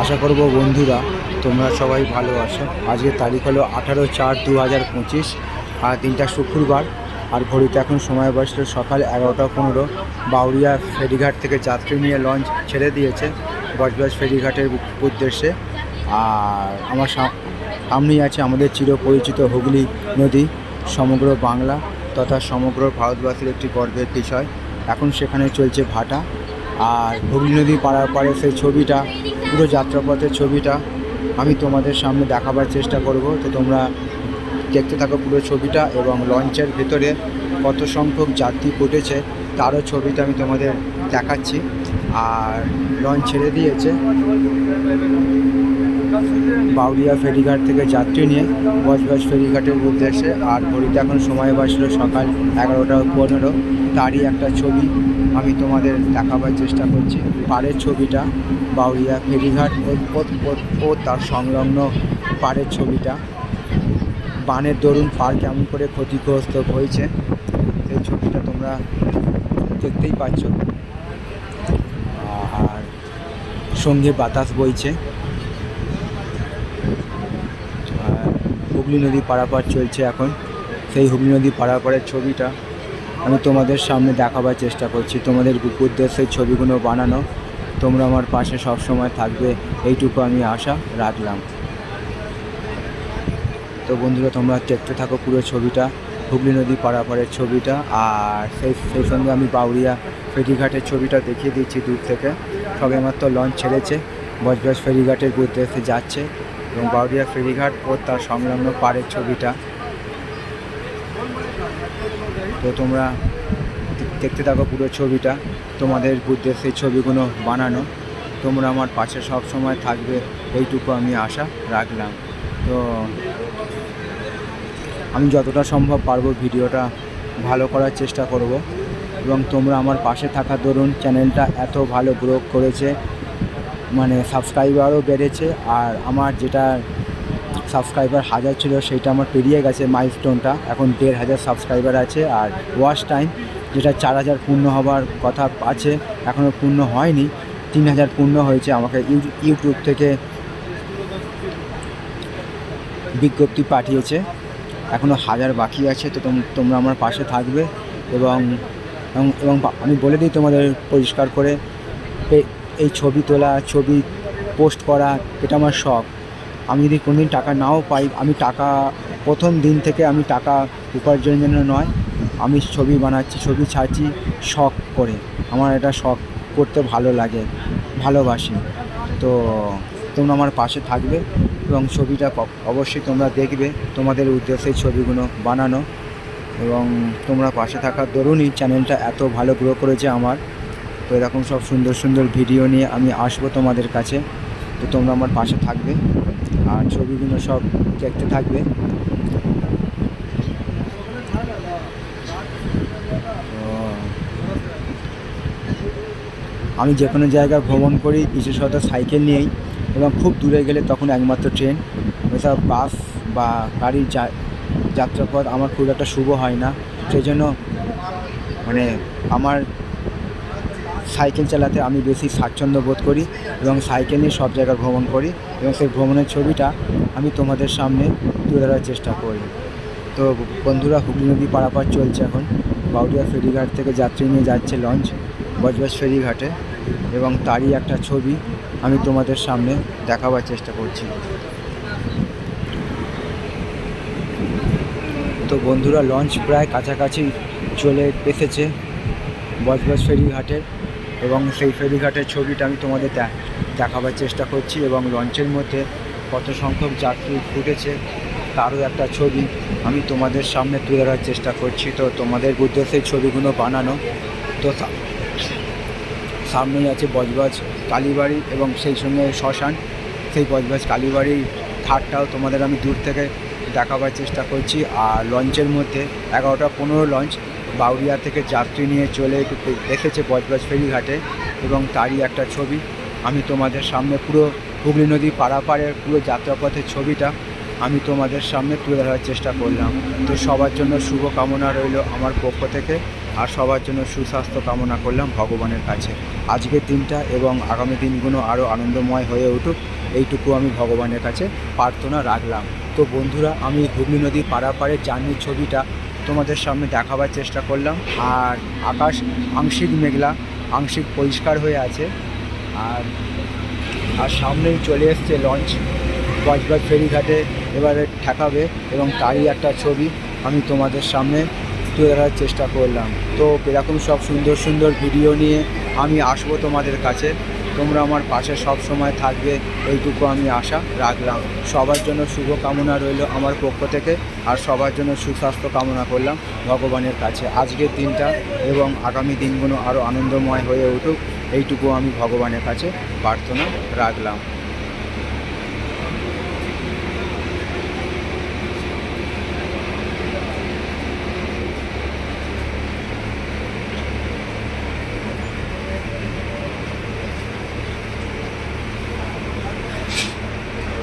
আশা করব বন্ধুরা, তোমরা সবাই ভালো আছো। আজকের তারিখ হলো আঠারো চার দু হাজার পঁচিশ আর দিনটা শুক্রবার। আর ঘড়িতে এখন সময় বসল সকাল এগারোটা পনেরো। বাউরিয়া ফেরিঘাট থেকে যাত্রী নিয়ে লঞ্চ ছেড়ে দিয়েছে বজবজ ফেরিঘাটের উদ্দেশ্যে। আর আমার সামনেই আছে আমাদের চিরপরিচিত হুগলি নদী, সমগ্র বাংলা তথা সমগ্র ভারতবাসীর একটি গর্বের বিষয়। এখন সেখানে চলছে ভাটা। আর হুগলি নদী পাড়ার পাড়ে সেই ছবিটা পুরো যাত্রাপথের ছবিটা আমি তোমাদের সামনে দেখাবার চেষ্টা করব। তো তোমরা দেখতে থাকো পুরো ছবিটা এবং লঞ্চের ভেতরে কত সংখ্যক যাত্রী উঠেছে তারও ছবিটা আমি তোমাদের দেখাচ্ছি। আর লঞ্চ ছেড়ে দিয়েছে। বাউরিয়া ফেরিঘাট থেকে যাত্রী নিয়ে বজবজ ফেরিঘাটের উদ্দেশ্যে আর ঘড়িতে এখন সময় বাসলো সকাল এগারোটা পনেরো। তারই একটা ছবি আমি তোমাদের দেখাবার চেষ্টা করছি। পাড়ের ছবিটা, বাউরিয়া ফেরিঘাট ও- তার সংলগ্ন পাড়ের ছবিটা। বানের দরুন পার কেমন করে ক্ষতিগ্রস্ত হয়েছে সেই ছবিটা তোমরা দেখতেই পাচ্ছ। আর সঙ্গে বাতাস বইছে আর হুগলি নদী পারাপার চলছে এখন। সেই হুগলি নদী পারাপারের ছবিটা আমি তোমাদের সামনে দেখাবার চেষ্টা করছি। তোমাদের উদ্দেশ্যে ছবিগুলো বানানো। তোমরা আমার পাশে সব সময় থাকবে। এইটুকু আমি আশা রাখলাম। তো বন্ধুরা, তোমরা দেখতে থাকো পুরো ছবিটা, হুগলি নদী পারাপারের ছবিটা। আর সেই সেই সঙ্গে আমি বাউরিয়া ফেরিঘাটের ছবিটা দেখিয়ে দিচ্ছি দূর থেকে। সবেমাত্র লঞ্চ ছেড়েছে। বজবজ ফেরিঘাটের উদ্দেশ্যে যাচ্ছে। এবং বাউরিয়া ফেরিঘাট ও তার সংলগ্ন পাড়ের ছবিটা। তো তোমরা দেখতে থাকো পুরো ছবিটা, তোমাদের উদ্দেশ্যে সেই ছবিগুলো বানানো। তোমরা আমার পাশে সব সময় থাকবে, এইটুকু আমি আশা রাখলাম। তো আমি যতটা সম্ভব পারব ভিডিওটা ভালো করার চেষ্টা করব। এবং তোমরা আমার পাশে থাকা দরুন, চ্যানেলটা এত ভালো গ্রো করেছে মানে সাবস্ক্রাইবারও বেড়েছে আর আমার যেটা সাবস্ক্রাইবার হাজার ছিল সেটা আমার পেরিয়ে গেছে মাইলস্টোনটা এখন দেড় হাজার সাবস্ক্রাইবার আছে আর ওয়াচ টাইম যেটা চার হাজার পূর্ণ হবার কথা আছে এখনও পূর্ণ হয়নি। তিন হাজার পূর্ণ হয়েছে আমাকে ইউ- ইউটিউব থেকে বিজ্ঞপ্তি পাঠিয়েছে। এখনও হাজার বাকি আছে, তো তোম- তোমরা আমার পাশে থাকবে এবং এবং আমি বলে দিই তোমাদের পরিষ্কার করে এই ছবি তোলা, ছবি পোস্ট করা, এটা আমার শখ। আমি যদি কোনোদিন টাকা নাও পাই, আমি টাকা, প্রথম দিন থেকে আমি টাকা উপার্জনের জন্য নয়, আমি ছবি বানাচ্ছি, ছবি ছাড়ছি শখ করে। আমার এটা শখ করতে ভালো লাগে, ভালোবাসি। তো তোমরা আমার পাশে থাকবে এবং ছবিটা অবশ্যই তোমরা দেখবে। তোমাদের উদ্দেশ্যে ছবিগুলো বানানো এবং তোমরা পাশে থাকার দরুনই চ্যানেলটা এত ভালো গ্রো করেছে আমার। তো এরকম সব সুন্দর সুন্দর ভিডিও নিয়ে আমি আসব তোমাদের কাছে। তো তোমরা আমার পাশে থাকবে। আর ছবিগুলো সব দেখতে থাকবে। আমি যে কোনো জায়গায় ভ্রমণ করি, বিশেষত সাইকেল নিয়েই, এবং খুব দূরে গেলে তখন একমাত্র ট্রেন। এসব বাস বা গাড়ির যাত্রাপথ আমার খুব একটা শুভ হয় না। সেই জন্য মানে আমার সাইকেল চালাতে আমি বেশি স্বাচ্ছন্দ্য বোধ করি এবং সাইকেল নিয়ে সব জায়গায় ভ্রমণ করি এবং সেই ভ্রমণের ছবিটা আমি তোমাদের সামনে তুলে ধরার চেষ্টা করি। তো বন্ধুরা, হুগলি নদী পারাপার চলছে এখন। বাউরিয়া ফেরিঘাট থেকে যাত্রী নিয়ে যাচ্ছে লঞ্চ, বজবজ ফেরিঘাটে এবং তারই একটা ছবি আমি তোমাদের সামনে দেখাবার চেষ্টা করছি। তো বন্ধুরা, লঞ্চ প্রায় কাছাকাছি চলে এসেছে বজবজ ফেরিঘাটের। এবং সেই ফেরিঘাটের ছবিটা আমি তোমাদের দেখাবার চেষ্টা করছি এবং লঞ্চের মধ্যে কত সংখ্যক যাত্রী ফুটেছে, তারও একটা ছবি আমি তোমাদের সামনে তুলে ধরার চেষ্টা করছি। তো তোমাদের উদ্দেশ্যে ছবিগুলো বানানো। তো সামনেই আছে বজবজ কালীবাড়ি এবং সেই সঙ্গে শ্মশান। সেই বজবজ কালীবাড়ির ঘাটটাও তোমাদের আমি দূর থেকে দেখাবার চেষ্টা করছি। আর লঞ্চের মধ্যে এগারোটা পনেরো লঞ্চ বাউরিয়া থেকে যাত্রী নিয়ে চলে এসেছে বজবজ ফেরিঘাটে এবং তারই একটা ছবি। আমি তোমাদের সামনে পুরো হুগলি নদী পারাপারের পুরো যাত্রাপথের ছবিটা আমি তোমাদের সামনে তুলে ধরার চেষ্টা করলাম। তো সবার জন্য শুভ কামনা রইল আমার পক্ষ থেকে আর সবার জন্য সুস্বাস্থ্য কামনা করলাম ভগবানের কাছে। আজকের দিনটা এবং আগামী দিনগুলো আরও আনন্দময় হয়ে উঠুক, এইটুকু আমি ভগবানের কাছে প্রার্থনা রাখলাম। তো বন্ধুরা, আমি হুগলি নদী পাড়াপাড়ে জার্নির ছবিটা তোমাদের সামনে দেখাবার চেষ্টা করলাম। আর আকাশ আংশিক মেঘলা, আংশিক পরিষ্কার হয়ে আছে। আর আর সামনেই চলে এসছে লঞ্চ কসবাগ ফেরিঘাটে এবারে ঠেকাবে এবং তারই একটা ছবি আমি তোমাদের সামনে তুলে ধরার চেষ্টা করলাম। তো এরকম সব সুন্দর সুন্দর ভিডিও নিয়ে আমি আসব তোমাদের কাছে। তোমরা আমার পাশে সব সময় থাকবে, এইটুকু আমি আশা রাখলাম। সবার জন্য শুভ কামনা রইল আমার পক্ষ থেকে, আর সবার জন্য সুস্বাস্থ্য কামনা করলাম ভগবানের কাছে। আজকের দিনটা এবং আগামী দিনগুলো আরও আনন্দময় হয়ে উঠুক, এইটুকু আমি ভগবানের কাছে প্রার্থনা রাখলাম।